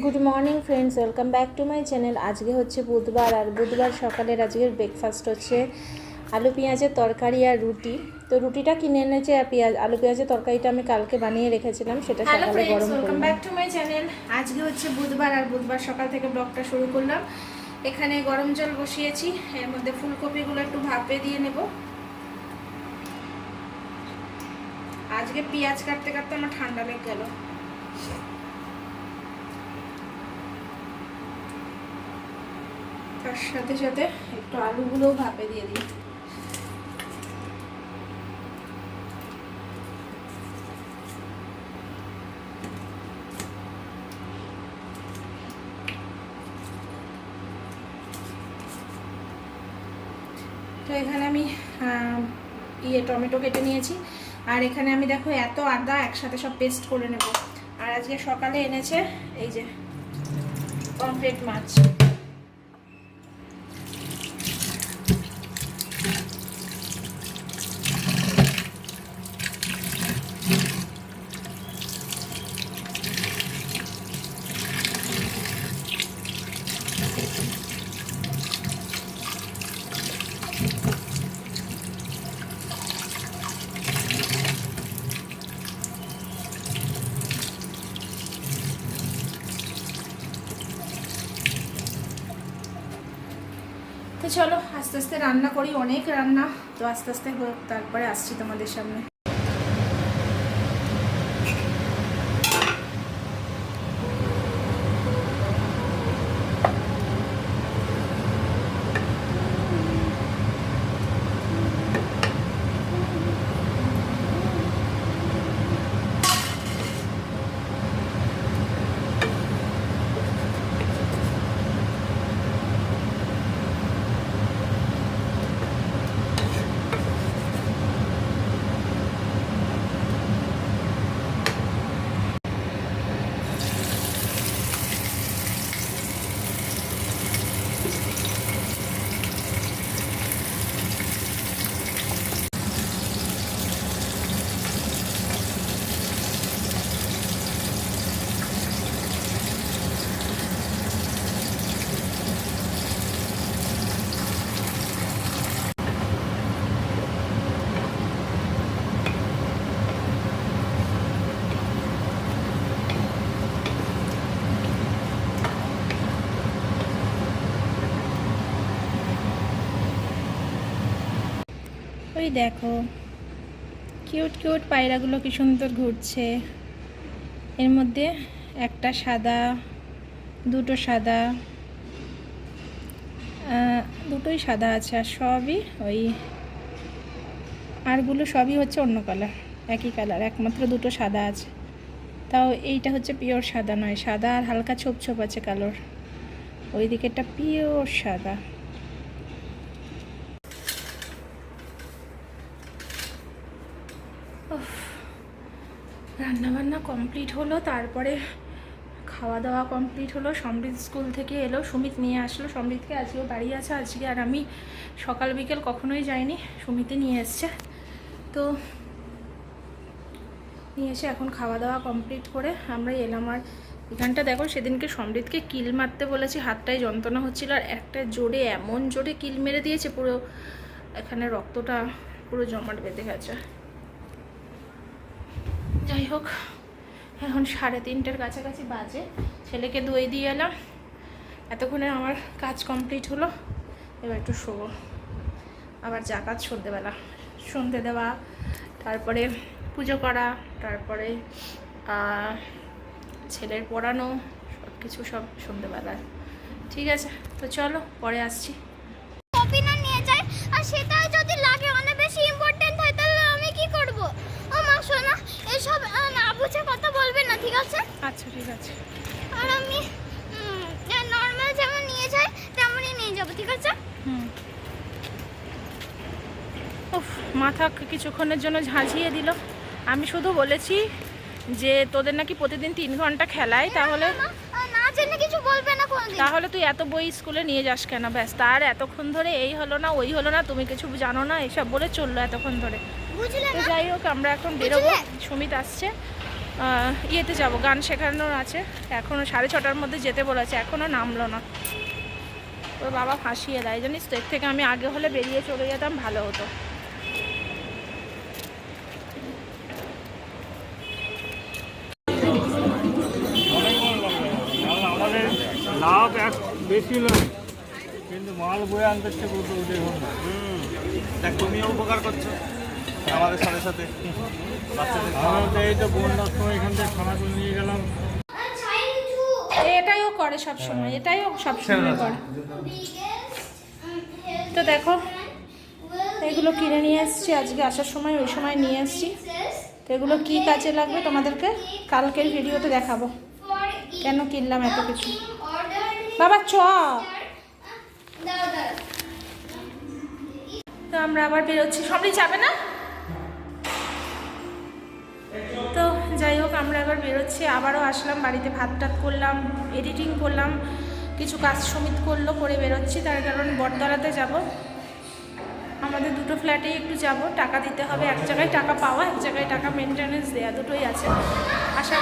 Good morning friends welcome back to my channel আজকে হচ্ছে বুধবার আর বুধবার সকালের আজকের ব্রেকফাস্ট হচ্ছে আলু পেঁয়াজের তরকারি আর রুটি। তো রুটিটা কিনে এনেছে আর পেঁয়াজ আলু পেঁয়াজের তরকারিটা আমি কালকে বানিয়ে রেখেছিলাম সেটা সকালে গরম welcome back to my channel আজকে হচ্ছে বুধবার আর বুধবার সকাল থেকে ব্লগটা শুরু করলাম। এখানে গরম জল বসিয়েছি এর মধ্যে ফুলকপিগুলো একটু ভাপে দিয়ে নেব। আজকে পেঁয়াজ কাটতে কাটতে আমার ঠান্ডা লেগে গেল। তার সাথে সাথে একটু আলুগুলোও ভাপে দিয়ে দিই। তো এখানে আমি ইয়ে টমেটো কেটে নিয়েছি। আর এখানে আমি দেখো এত আদা একসাথে সব পেস্ট করে নেব। আর আজকে সকালে এনেছে এই যে পমফ্রেট মাছ তো চলো আস্তে আস্তে রান্না করি অনেক রান্না। তো আস্তে আস্তে তারপরে আসছি তোমাদের সামনে। ওই দেখো। কিউট কিউট পায়রাগুলো কি সুন্দর ঘুরছে। এর মধ্যে একটা সাদা, দুটো সাদা দুটোই সাদা আছে আর সবই ওই আরগুলো সবই হচ্ছে অন্য কালার, একই কালার, একমাত্র দুটো সাদা আছে। তাও এইটা হচ্ছে পিওর সাদা নয়, সাদা আর হালকা ছোপ ছোপ আছে কালোর। ওই দিকেরটা পিওর সাদা। রান্নাবান্না কমপ্লিট হলো, তারপরে খাওয়া দাওয়া কমপ্লিট হলো, সমৃদ্ধ স্কুল থেকে এলো, সুমিত নিয়ে আসলো। সমৃদ্ধকে আজকেও বাড়ি আছে, আজকে আর আমি সকাল বিকেল কখনোই যাইনি সুমিতে নিয়ে এসছে। তো নিয়ে এসে এখন খাওয়া দাওয়া কমপ্লিট করে আমরা এলাম। আর এখানটা দেখো, সেদিনকে সমৃদ্ধকে কিল মারতে বলেছি, হাতটায় যন্ত্রণা হচ্ছিল, আর একটা জোরে, এমন জোরে কিল মেরে দিয়েছে, পুরো এখানে রক্তটা পুরো জমাট বেঁধে গেছে। যাই হোক, এখন সাড়ে তিনটের কাছাকাছি বাজে। ছেলেকে দই দিয়ে এলাম। এতক্ষণে আমার কাজ কমপ্লিট হলো। এবার একটু শোবো। আবার যা কাজ সন্ধেবেলা। সন্ধে দেওয়া, তারপরে পুজো করা, তারপরে ছেলের পড়ানো সব কিছু সব সন্ধেবেলায়। ঠিক আছে? তো চলো, পরে আসছি কপি না নিয়ে যায় আর সেটাই যদি লাগে অনেক বেশি ইম্পর্টেন্ট হয় তাহলে আমি কি করব ও মা শোনা এসব আহ, না বুঝে কথা বলবে না ঠিক আছে? আচ্ছা ঠিক আছে। আর আমি নর্মাল যেমন নিয়ে যাই তেমনই নিয়ে যাব ঠিক আছে? হুম। উফ মাথা কিছুক্ষণের জন্য ঝাঁঝিয়ে দিল। আমি শুধু বলেছি যে তোদের নাকি প্রতিদিন তিন ঘণ্টা খেলায় তাহলে কিছু বলবে না কোনোদিন। তাহলে তুই এত বই স্কুলে নিয়ে যাস কেন? ব্যাস তার এতক্ষণ ধরে এই হলো না ওই হলো না তুমি কিছু জানো না এসব বলে চলল এতক্ষণ ধরে। যাই হোক আমরা এখন বেরোবো। সুমিত আসছে। ইয়েতে যাব গান শেখানোর আছে। এখনও সাড়ে ছটার মধ্যে যেতে বলেছে এখনও নামলো না। ওর বাবা ফাঁসিয়ে দেয় জানিস তো? এর থেকে আমি আগে হলে বেরিয়ে চলে যেতাম ভালো হতো। লাভ এক বেশি নয় কিন্তু মাল বয়ে আনতে হচ্ছে কত ওটাই হোক না দেখ তুমিও উপকার করছ। আমাদের সাথে সাথে। বাচ্চাদের এই তো বন্যার সময় এখান থেকে খানাগুলো নিয়ে গেলাম। এটাই করে সব সময় এটাই ও সব সময় করে। তো দেখো এগুলো কিনে নিয়ে এসেছি আজকে আসার সময় ওই সময় নিয়ে এসেছি। তো এগুলো কী কাজে লাগবে তোমাদেরকে? কালকের ভিডিওতে দেখাবো। কেন কিনলাম এত কিছু? বাবা চ। তো আমরা আবার বেরোচ্ছি। সবাই যাবে না? যাই হোক, আমরা এবার বেরোচ্ছি। আবারও আসলাম, বাড়িতে ভাত টাত করলাম এডিটিং করলাম, কিছু কাজ সমিত করল, করে বেরোচ্ছি। তার কারণ বটতলাতে যাব। আমাদের দুটো ফ্ল্যাটেই একটু যাব। টাকা দিতে হবে, এক জায়গায় টাকা পাওয়া, এক জায়গায় টাকা মেনটেনেন্স দেওয়া দুটোই আছে। আশা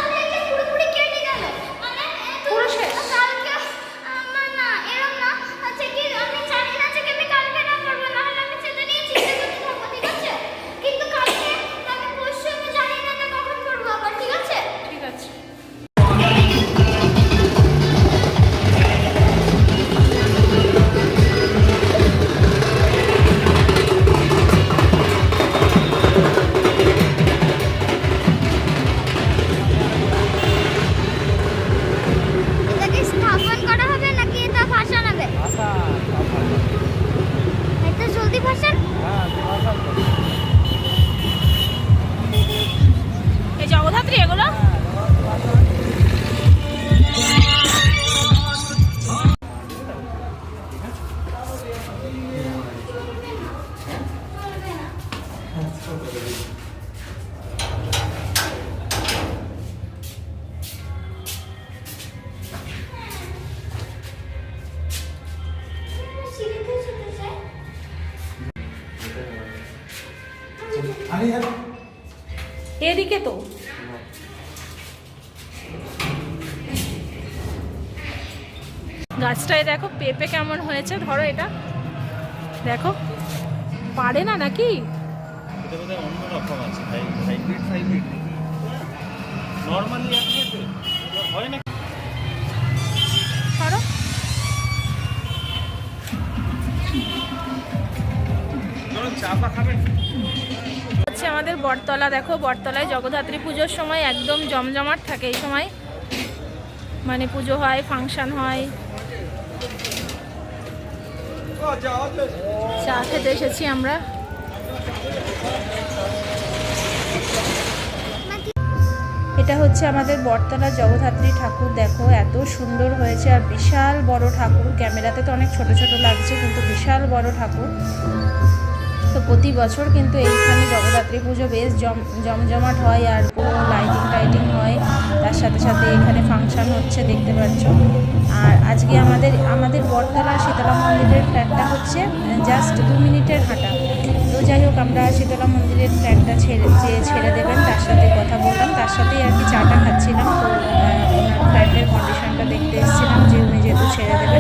এদিকে তো। গাছটায় দেখো পেঁপে কেমন হয়েছে ধরো এটা। দেখো পারে না নাকি? এটা হচ্ছে আমাদের বটতলা, দেখো বটতলায় জগদ্ধাত্রী পুজোর সময় একদম জমজমাট থাকে এই সময়। মানে পুজো হয়, ফাংশন হয়। চা খেতে এসেছি আমরা। এটা হচ্ছে আমাদের বটতলা জগদ্ধাত্রী ঠাকুর। দেখো, এত সুন্দর হয়েছে আর বিশাল বড় ঠাকুর। ক্যামেরাতে তো অনেক ছোট ছোট লাগছে, কিন্তু বিশাল বড় ঠাকুর। তো প্রতি বছর কিন্তু এইখানে জগদ্ধাত্রী পুজো বেশ জম, জমজমাট হয় আর পুরো লাইটিং টাইটিং হয়। তার সাথে সাথে এখানে ফাংশন হচ্ছে, দেখতে পাচ্ছ। আর আজকে আমাদের আমাদের বটতলা শীতলা মন্দিরের ফ্ল্যাটটা হচ্ছে জাস্ট দু মিনিটের হাঁটা। যাই হোক, আমরা শীতলা মন্দিরের ফ্ল্যাটটা ছেড়ে যে ছেড়ে দেবেন, তার সাথে কথা বললাম। তার সাথেই আর কি চাটা খাচ্ছিলাম। তো ফ্ল্যাটের কন্ডিশনটা দেখতে এসেছিলাম যে উনি যেহেতু ছেড়ে দেবেন